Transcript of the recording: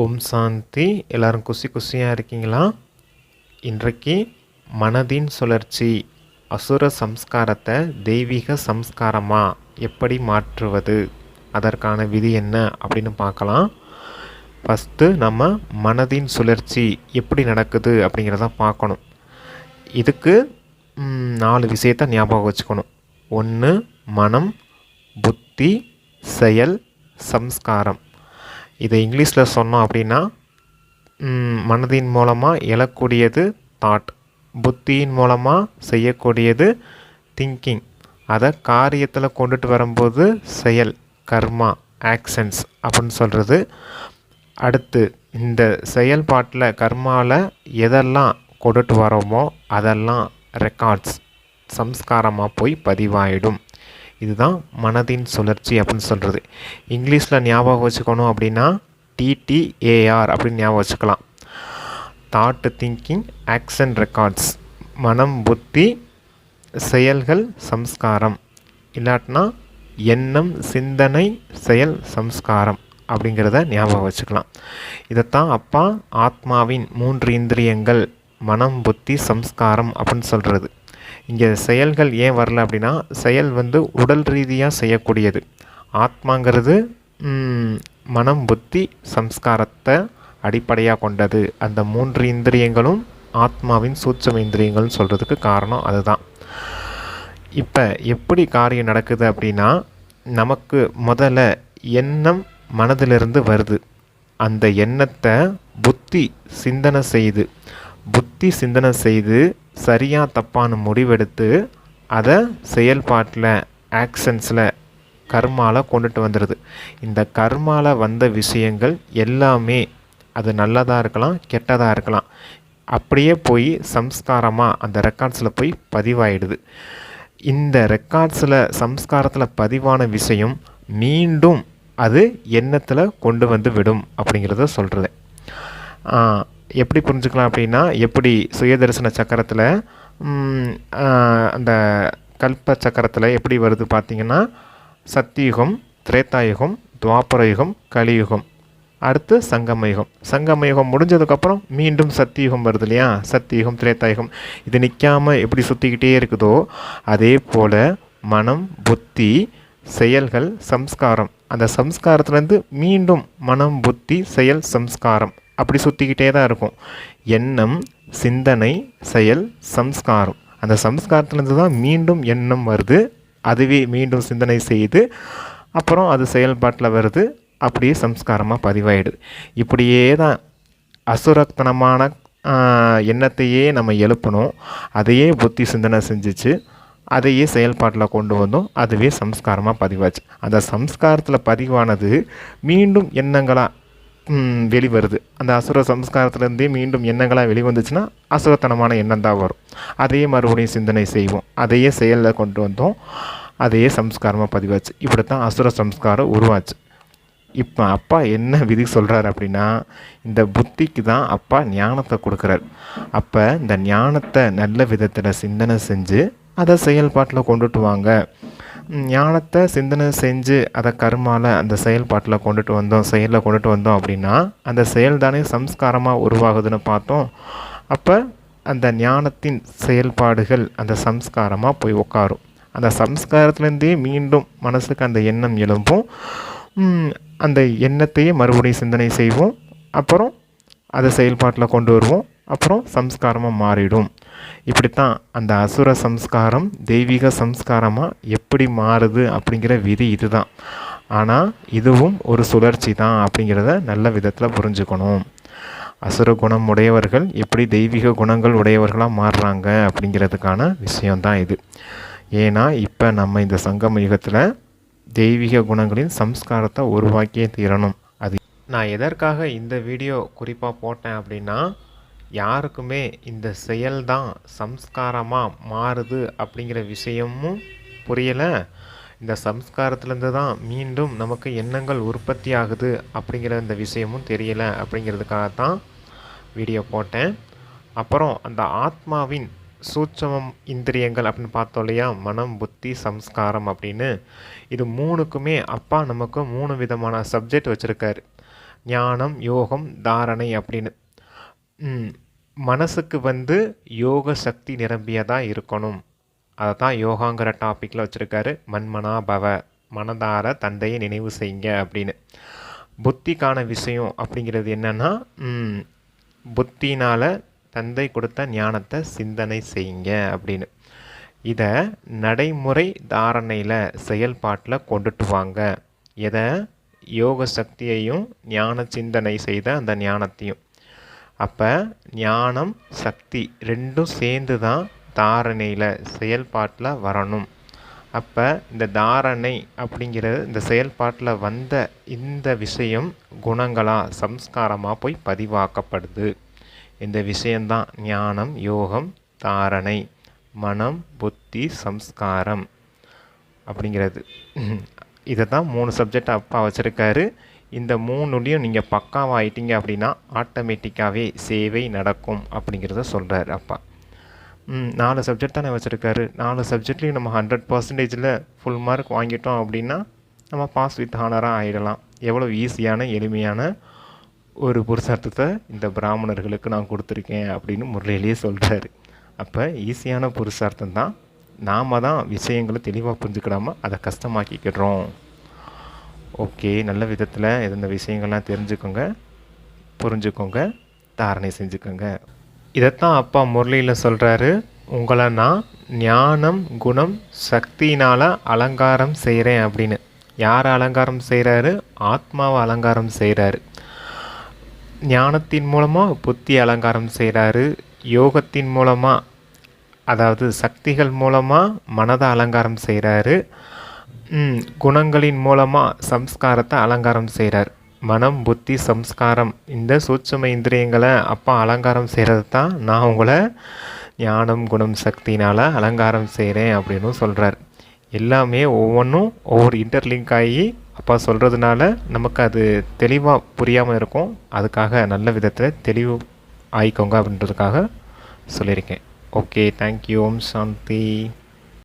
ஓம் சாந்தி. எல்லாரும் குசி குசியாக இருக்கீங்களா? இன்றைக்கு மனதின் சுழற்சி அசுர சம்ஸ்காரத்தை தெய்வீக சம்ஸ்காரமாக எப்படி மாற்றுவது அதற்கான விதி என்ன அப்படின்னு பார்க்கலாம். ஃபஸ்ட்டு நம்ம மனதின் சுழற்சி எப்படி நடக்குது அப்படிங்கிறத பார்க்கணும். இதுக்கு நாலு விஷயத்தை ஞாபகம் வச்சுக்கணும். ஒன்று மனம் புத்தி செயல் சம்ஸ்காரம். இதை இங்கிலீஷில் சொன்னோம் அப்படின்னா மனதின் மூலமாக எழக்கூடியது தாட் புத்தியின் மூலமாக செய்யக்கூடியது திங்கிங் அதை காரியத்தில் கொண்டுட்டு வரும்போது செயல் கர்மா ஆக்ஷன்ஸ் அப்படின்னு சொல்கிறது அடுத்து இந்த செயல்பாட்டில் கர்மாவில் எதெல்லாம் கொண்டுட்டு வரோமோ அதெல்லாம் ரெக்கார்ட்ஸ் சம்ஸ்காரமாக போய் பதிவாயிடும். இதுதான் மனதின் சுழற்சி அப்படின்னு சொல்கிறது இங்கிலீஷில் ஞாபகம் வச்சுக்கணும் அப்படின்னா டிடிஏஆர் அப்படின்னு ஞாபகம் வச்சுக்கலாம். தாட்டு திங்கிங் ஆக்ஷன் ரெக்கார்ட்ஸ் மனம் புத்தி செயல்கள் சம்ஸ்காரம். இல்லாட்டினா எண்ணம் சிந்தனை செயல் சம்ஸ்காரம் அப்படிங்கிறத ஞாபகம் வச்சுக்கலாம். இதைத்தான் அப்பா ஆத்மாவின் மூன்று இந்திரியங்கள் மனம் புத்தி சம்ஸ்காரம் அப்படின்னு சொல்கிறது இங்கே செயல்கள் ஏன் வரல அப்படின்னா செயல் வந்து உடல் ரீதியாக செய்யக்கூடியது. ஆத்மாங்கிறது மனம் புத்தி சம்ஸ்காரத்தை அடிப்படையாக கொண்டது. அந்த மூன்று இந்திரியங்களும் ஆத்மாவின் சூட்சம இந்திரியங்கள்னு சொல்கிறதுக்கு காரணம் அதுதான். இப்போ எப்படி காரியம் நடக்குது அப்படின்னா நமக்கு முதல்ல எண்ணம் மனதிலிருந்து வருது. அந்த எண்ணத்தை புத்தி சிந்தனை செய்து புத்தி சிந்தனை செய்து சரியாக தப்பான முடிவெடுத்து அதை செயல்பாட்டில் ஆக்ஷன்ஸில் கர்மாவில் கொண்டுட்டு வந்துடுது இந்த கர்மாவில் வந்த விஷயங்கள் எல்லாமே அது நல்லதாக இருக்கலாம் கெட்டதாக இருக்கலாம். அப்படியே போய் சம்ஸ்காரமாக அந்த ரெக்கார்ட்ஸில் போய் பதிவாயிடுது. இந்த ரெக்கார்ட்ஸில் சம்ஸ்காரத்தில் பதிவான விஷயம் மீண்டும் அது எண்ணத்தில் கொண்டு வந்து விடும் அப்படிங்கிறத சொல்கிறது எப்படி புரிஞ்சுக்கலாம் அப்படின்னா எப்படி சுயதரிசன சக்கரத்தில் அந்த கல்ப சக்கரத்தில் எப்படி வருது பார்த்தீங்கன்னா சத்தியுகம் திரேத்தாயுகம் துவாபரயுகம் கலியுகம் அடுத்து சங்கமயுகம். சங்கமயுகம் முடிஞ்சதுக்கப்புறம் மீண்டும் சத்தியுகம் வருது இல்லையா? சத்தியுகம் திரேத்தாயுகம். இது நிற்காம எப்படி சுற்றிக்கிட்டே இருக்குதோ அதே போல் மனம் புத்தி செயல்கள் சம்ஸ்காரம். அந்த சம்ஸ்காரத்துலேருந்து மீண்டும் மனம் புத்தி செயல் சம்ஸ்காரம். அப்படி சுற்றிக்கிட்டே தான் இருக்கும். எண்ணம் சிந்தனை செயல் சம்ஸ்காரம். அந்த சம்ஸ்காரத்துலேருந்து தான் மீண்டும் எண்ணம் வருது. அதுவே மீண்டும் சிந்தனை செய்து அப்புறம் அது செயல்பாட்டில் வருது. அப்படியே சம்ஸ்காரமாக பதிவாயிடுது. இப்படியே தான் அசுரத்தனமான எண்ணத்தையே நம்ம எழுப்பணும் அதையே புத்தி சிந்தனை செஞ்சுச்சு. அதையே செயல்பாட்டில் கொண்டு வந்தோம். அதுவே சம்ஸ்காரமாக பதிவாச்சு. அந்த சம்ஸ்காரத்தில் பதிவானது மீண்டும் எண்ணங்களாக வெளிவருது. அந்த அசுர சம்ஸ்காரத்துலேருந்தே மீண்டும் எண்ணங்களாக வெளிவந்துச்சுன்னா அசுரத்தனமான எண்ணம் தான் வரும். அதையே மறுபடியும் சிந்தனை செய்வோம். அதையே செயலில் கொண்டு வந்தோம். அதையே சம்ஸ்காரமாக பதிவாச்சு. இப்படி தான் அசுர சம்ஸ்காரம் உருவாச்சு. இப்போ அப்பா என்ன விதி சொல்கிறார் அப்படின்னா இந்த புத்திக்கு தான் அப்பா ஞானத்தை கொடுக்குறார். அப்போ இந்த ஞானத்தை நல்ல விதத்தில் சிந்தனை செஞ்சு அதை செயல்பாட்டில் கொண்டுட்டு வாங்க. ஞானத்தை சிந்தனை செஞ்சு அதை கருமால அந்த செயல்பாட்டில் கொண்டுட்டு வந்தோம் செயலில் கொண்டுட்டு வந்தோம் அப்படின்னா அந்த செயல் தானே சம்ஸ்காரமாக உருவாகுதுன்னு பார்த்தோம். அப்போ அந்த ஞானத்தின் செயல்பாடுகள் அந்த சம்ஸ்காரமாக போய் உட்காரும் அந்த சம்ஸ்காரத்துலேருந்தே மீண்டும் மனசுக்கு அந்த எண்ணம் எழும்பும். அந்த எண்ணத்தையே மறுபடியும் சிந்தனை செய்வோம். அப்புறம் அதை செயல்பாட்டில் கொண்டு வருவோம். அப்புறம் சம்ஸ்காரமாக மாறிடும். இப்படித்தான் அந்த அசுர சம்ஸ்காரம் தெய்வீக சம்ஸ்காரமாக எப்படி மாறுது அப்படிங்கிற விதி இதுதான். ஆனால் இதுவும் ஒரு சுழற்சி தான் அப்படிங்கிறத நல்ல விதத்தில் புரிஞ்சுக்கணும். அசுர குணம் உடையவர்கள் எப்படி தெய்வீக குணங்கள் உடையவர்களாக மாறுறாங்க அப்படிங்கிறதுக்கான விஷயம்தான் இது. ஏன்னா இப்போ நம்ம இந்த சங்கம யுகத்தில் தெய்வீக குணங்களின் சம்ஸ்காரத்தை உருவாக்கியே தீரணும். அது நான் எதற்காக இந்த வீடியோ குறிப்பாக போட்டேன் அப்படின்னா யாருக்குமே இந்த செயல்தான் சம்ஸ்காரமாக மாறுது அப்படிங்கிற விஷயமும் புரியலை. இந்த சம்ஸ்காரத்துலேருந்து தான் மீண்டும் நமக்கு எண்ணங்கள் உற்பத்தி ஆகுது அப்படிங்கிற இந்த விஷயமும் தெரியலை அப்படிங்கிறதுக்காக தான் வீடியோ போட்டேன். அப்புறம் அந்த ஆத்மாவின் சூட்சமம் இந்திரியங்கள் அப்படின்னு பார்த்தோம் இல்லையா? மனம் புத்தி சம்ஸ்காரம் அப்படின்னு. இது மூணுக்குமே அப்பா நமக்கு மூணு விதமான சப்ஜெக்ட் வச்சுருக்காரு. ஞானம் யோகம் தாரணை அப்படின்னு. மனசுக்கு வந்து யோக சக்தி நிரம்பியதாக இருக்கணும். அதை தான் யோகாங்கிற டாப்பிக்கில் வச்சுருக்காரு. மன்மனா பவ மனதார தந்தையை நினைவு செய்யுங்க அப்படின்னு. புத்திக்கான விஷயம் அப்படிங்கிறது என்னென்னா புத்தினால் தந்தை கொடுத்த ஞானத்தை சிந்தனை செய்யுங்க அப்படின்னு. இதை நடைமுறை தாரணையில் செயல்பாட்டில் கொண்டுட்டு வாங்க. எதை? யோக சக்தியையும் ஞான சிந்தனை செய்த அந்த ஞானத்தையும். அப்போ ஞானம் சக்தி ரெண்டும் சேர்ந்து தான் தாரணையில் செயல்பாட்டில் வரணும். அப்போ இந்த தாரணை அப்படிங்கிறது இந்த செயல்பாட்டில் வந்த இந்த விஷயம் குணங்களாக சம்ஸ்காரமாக போய் பதிவாக்கப்படுது. இந்த விஷயந்தான் ஞானம் யோகம் தாரணை மனம் புத்தி சம்ஸ்காரம் அப்படிங்கிறது. இதை தான் மூணு சப்ஜெக்ட் அப்பா வச்சுருக்காரு. இந்த மூணுலேயும் நீங்கள் பக்காவாயிட்டீங்க அப்படின்னா ஆட்டோமேட்டிக்காகவே சேவை நடக்கும் அப்படிங்கிறத சொல்கிறார் அப்பா. ம், நாலு சப்ஜெக்ட் தானே வச்சுருக்காரு. நாலு சப்ஜெக்ட்லேயும் நம்ம ஹண்ட்ரட் பர்சன்டேஜில் ஃபுல் மார்க் வாங்கிட்டோம் அப்படின்னா நம்ம பாஸ் வித் ஹானராக ஆகிடலாம் எவ்வளோ ஈஸியான எளிமையான ஒரு புருஷார்த்தத்தை இந்த பிராமணர்களுக்கு நான் கொடுத்துருக்கேன் அப்படின்னு முரளியிலேயே சொல்கிறாரு அப்போ ஈஸியான புருஷார்த்தம் தான் நாம தான் விஷயங்களை தெளிவாக புரிஞ்சுக்கிடாம அதை கஷ்டமாக்கிக்கிறோம் ஓகே நல்ல விதத்தில் இந்த விஷயங்கள்லாம் தெரிஞ்சுக்கோங்க புரிஞ்சுக்கோங்க தாரணை செஞ்சுக்கோங்க. இதைத்தான் அப்பா முரளியில் சொல்கிறாரு உங்களை நான் ஞானம் குணம் சக்தினால் அலங்காரம் செய்கிறேன் அப்படின்னு. யார் அலங்காரம் செய்கிறாரு ஆத்மாவை அலங்காரம் செய்கிறாரு ஞானத்தின் மூலமாக புத்தி அலங்காரம் செய்கிறாரு யோகத்தின் மூலமாக அதாவது சக்திகள் மூலமாக மனதை அலங்காரம் செய்கிறாரு குணங்களின் மூலமாக சம்ஸ்காரத்தை அலங்காரம் செய்கிறார் மனம் புத்தி சம்ஸ்காரம் இந்த சூட்சம இந்திரியங்களை அப்பா அலங்காரம் செய்கிறது தான் நான் உங்களை ஞானம் குணம் சக்தினால் அலங்காரம் செய்கிறேன் அப்படின்னு சொல்கிறார் எல்லாமே ஒவ்வொன்றும் ஒவ்வொரு இன்டர்லிங்க் ஆகி அப்பா சொல்கிறதுனால நமக்கு அது தெளிவாக புரியாமல் இருக்கும். அதுக்காக நல்ல விதத்தில் தெளிவு ஆயிக்கோங்க அப்படின்றதுக்காக சொல்லியிருக்கேன். Okay thank you Om Shanti.